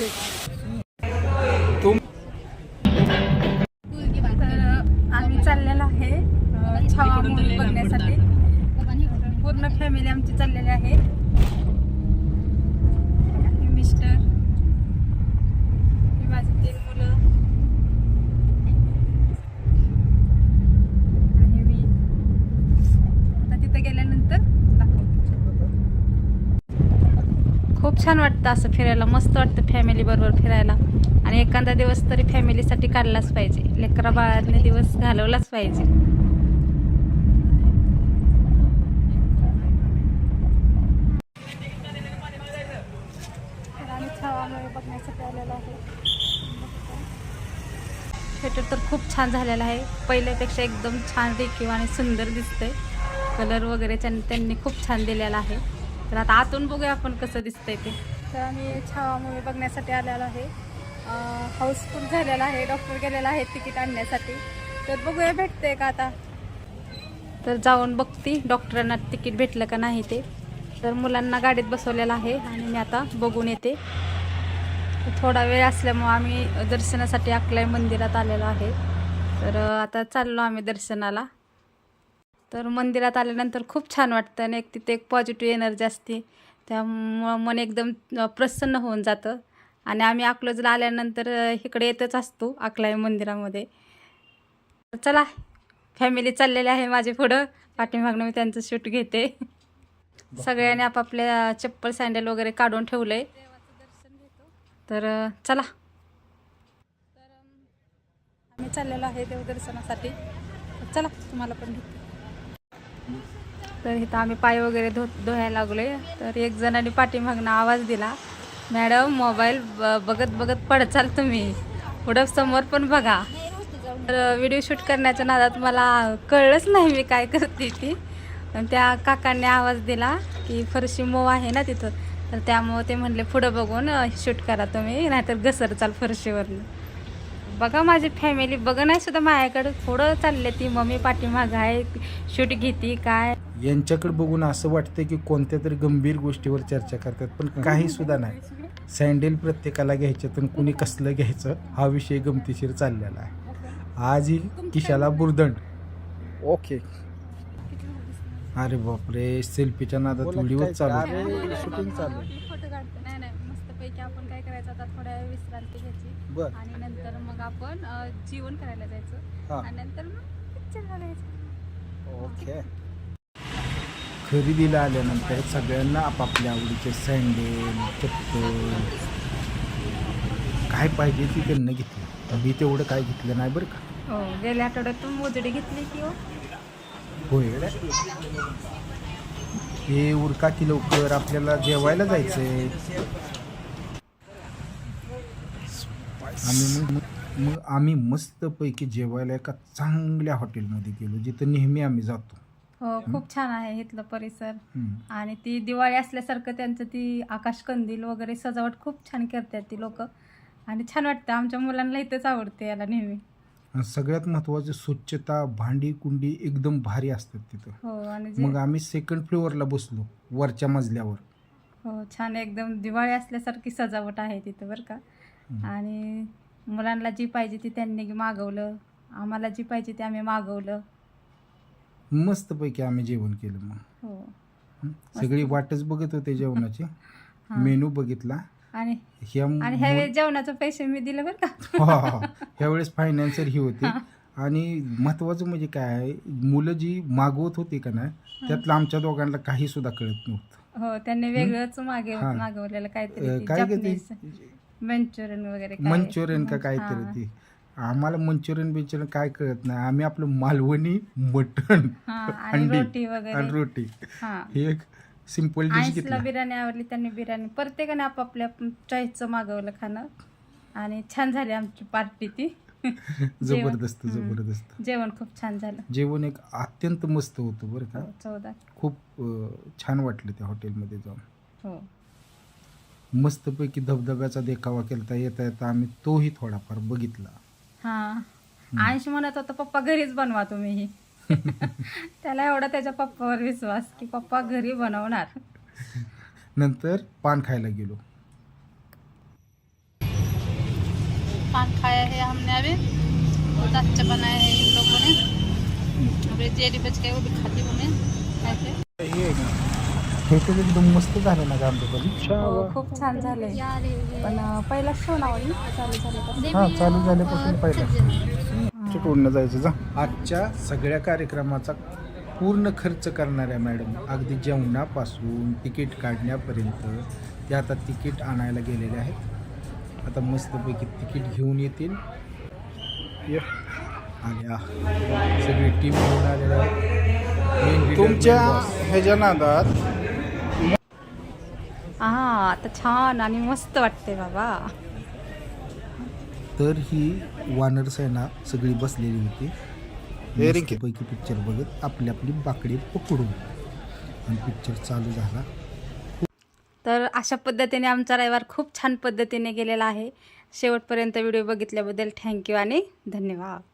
तर आम्ही चाललेलो आहे छावा मूवी बघण्यासाठी. पूर्ण फॅमिली आमची चाललेली आहे हे मिस्टर हे माझी तीन मुलं आणि मी आता तिथं गेल्यानंतर दाखवते खूप छान वाटतं असं फिरायला मस्त वाटतं फॅमिली बरोबर फिरायला. आणि एखादा दिवस तरी फॅमिलीसाठी काढलाच पाहिजे. लेकरा बाळाने दिवस घालवलाच पाहिजे. थिएटर तर खूप छान झालेलं आहे. पहिल्यापेक्षा एकदम छान रेखीव आणि सुंदर दिसतंय. कलर वगैरे त्यां- त्यांनी खूप छान दिलेला आहे. तर आता आतून बघूया आपण कसं दिसतंय ते. तर आम्ही छावा मूवी बघण्यासाठी आलेलो आहे. हाऊसफुल झालेला आहे. डॉक्टर गेलेला आहे तिकीट आणण्यासाठी. तर बघूया भेटतंय का आता? तर जाऊन बघती डॉक्टरांना तिकीट भेटलं का नाही ते. तर मुलांना गाडीत बसवलेलं आहे आणि मी आता बघून येते. थोडा वेळ असल्यामुळं आम्ही दर्शनासाठी अकलाई मंदिरात आलेलो आहे. तर आता चाललो आम्ही दर्शनाला. तर मंदिरात आल्यानंतर खूप छान वाटतं आणि एक तिथे एक पॉझिटिव्ह एनर्जी असते. त्यामुळं मन एकदम प्रसन्न होऊन जातं. आणि आम्ही अकलूजला आल्यानंतर इकडे येतच असतो अकलाई मंदिरामध्ये. तर चला फॅमिली चाललेली आहे माझे पुढं. पाठीमागनं मी त्यांचं शूट घेते. सगळ्यांनी आपापल्या चप्पल सँडल वगैरे काढून ठेवलंय. तर अ, चला. आम्ही चाललेलो आहे देवदर्शनासाठी. तर चला तुम्हाला पण घेते तर इथं आम्ही पाय वगैरे धो धुवायला लागलो तर एक जणांनी पाठीमागनं आवाज दिला मॅडम मोबाईल ब बघत बघत पडचाल तुम्ही. पुढं समोर पण बघा. तर व्हिडिओ शूट करण्याच्या नादात मला कळलंच नाही मी काय करते ती. त्या काकांनी आवाज दिला की फरशी मऊ आहे ना तिथं. तर त्यामुळं ते म्हणले पुढं बघून शूट करा तुम्ही नाहीतर घसर चाल फरशीवरनं. बघा माझी फॅमिली बघा नाही सुद्धा माझ्याकडे पुढं चालले ती मम्मी पाठीमाग आहे शूट घेते काय. यांच्याकडे बघून असं वाटतं की कोणत्या तरी गंभीर गोष्टीवर चर्चा करतात पण काही सुद्धा नाही. सँडेल प्रत्येकाला घ्यायचं तर कुणी कसलं घ्यायचं हा विषय गमतीशीर चाललेला आहे. आज ही किशाला बुरदंड. ओके अरे बापरे सेल्फीच्या नादात व्हिडिओ चालू. आहे. शूटिंग चालू आहे. फोटो काढतो नाही नाही मस्तपैकी आपण काय करायचं आता थोड्या विश्रांती घ्यायची. बर. आणि नंतर मग आपण अ, जेवण करायला जायचं. हा. आणि नंतर मग पिक्चर ओके. खरेदीला आल्यानंतर सगळ्यांना आपापल्या आवडीचे सँडेल चप्पल. काय पाहिजे ती त्यांना घेतली. मी तेवढं काय घेतलं नाही बरं का. हो गेल्या आठवड्यात तू मोजडी घेतली की हो. होय. हे उरका की लवकर आपल्याला जेवायला जायचंय. आम्ही मग मग आम्ही मस्तपैकी जेवायला एका चांगल्या हॉटेलमध्ये गेलो जिथं नेहमी आम्ही जातो. हो खूप छान आहे इथलं परिसर. हम्म. आणि ती दिवाळी असल्यासारखं त्यांचं ती आकाश कंदील वगैरे सजावट खूप छान करतात ती लोक. आणि छान वाटतं आमच्या मुलांना इथंच आवडते याला नेहमी. आणि सगळ्यात महत्त्वाचं स्वच्छता भांडी कुंडी एकदम भारी असतात तिथं. हो आणि जे मग आम्ही सेकंड फ्लोअरला बसलो वरच्या मजल्यावर. हो छान एकदम दिवाळी असल्यासारखी सजावट आहे तिथं बरं का. हम्म. आणि मुलांना जी पाहिजे ती त्यांनी मागवलं. आम्हाला जी पाहिजे ती आम्ही मागवलं. मस्तपैकी आम्ही जेवण केलं मग. हो. हं. सगळी वाटच बघत होते जेवणाची. मेनू बघितला. आणि ह्या आणि जेवणाचे पैसे मी दिले बरं का? हो, हो. ह्यावेळेस फायनान्सर ही होती. आणि महत्वाचं म्हणजे काय आहे मुलं जी मागवत होती का नाही त्यातलं आमच्या दोघांना काही सुद्धा कळत नव्हतं. हो त्यांनी वेगळंच मागे हा. मागवलेलं अं, काय ग ते? मंचुरियन वगैरे काय. मंचुरियन का हा. काहीतरी ती. आम्हाला मंचुरियन बिंचुरियन काय कळत नाही. आम्ही आपलं मालवणी मटण हा, आणि अंडी रोटी वगैरे. आणि रोटी. हा. हे एक सिंपल डिश आईसला घेतला. बिर्याणी आवडली त्यांनी बिर्याणी. प्रत्येकाने आपापल्या चॉईसचं मागवलं खाणं. आणि छान झाली आमची पार्टी ती. जबरदस्त हम्म. जबरदस्त. जेवण खूप छान झालं. जेवण एक अत्यंत मस्त होतं बरं का. हो, चौदा खूप अं, छान वाटलं त्या हॉटेलमध्ये जाऊन. हो. मस्तपैकी धबधब्याचा देखावा केलता येता येता आम्ही तोही थोडाफार बघितला. हा. आयुष म्हणत होता पप्पा घरीच बनवा तुम्ही. ही त्याला एवढा त्याच्या पप्पावर विश्वास की पप्पा घरी बनवणार. नंतर पान खायला गेलो. पान खाया है हमने अभी. बहुत अच्छा बनाया है इन लोगों ने. अभी जेली बच गए वो भी खाती हूँ मैं. ऐसे. हे आहे हे तर एकदम मस्त झालं ना हो खूप छान झाले पण अं, पहिला शो नावली चालू झालं हा चालू झाल्यापासून पहिला. चिटवून जायचं जा. आजच्या सगळ्या कार्यक्रमाचा पूर्ण खर्च करणाऱ्या मॅडम अगदी जेवणापासून तिकीट काढण्यापर्यंत ते आता तिकीट आणायला गेलेले आहेत. आता मस्तपैकी तिकीट घेऊन येतील. ये. आणि आ, सगळी टीम घेऊन आलेल्या आहे. Main leader, तुमच्या boss. ह्याच्या नादात हा आता छान आणि मस्त वाटते बाबा. तर ही वानर सेना सगळी बसलेली होती. पैकी पिक्चर बघत आपली आपली बाकडी पकडून आणि पिक्चर चालू झाला. तर अशा पद्धतीने आमचा रविवार खूप छान पद्धतीने गेलेला आहे. शेवटपर्यंत व्हिडिओ बघितल्याबद्दल थँक्यू आणि धन्यवाद.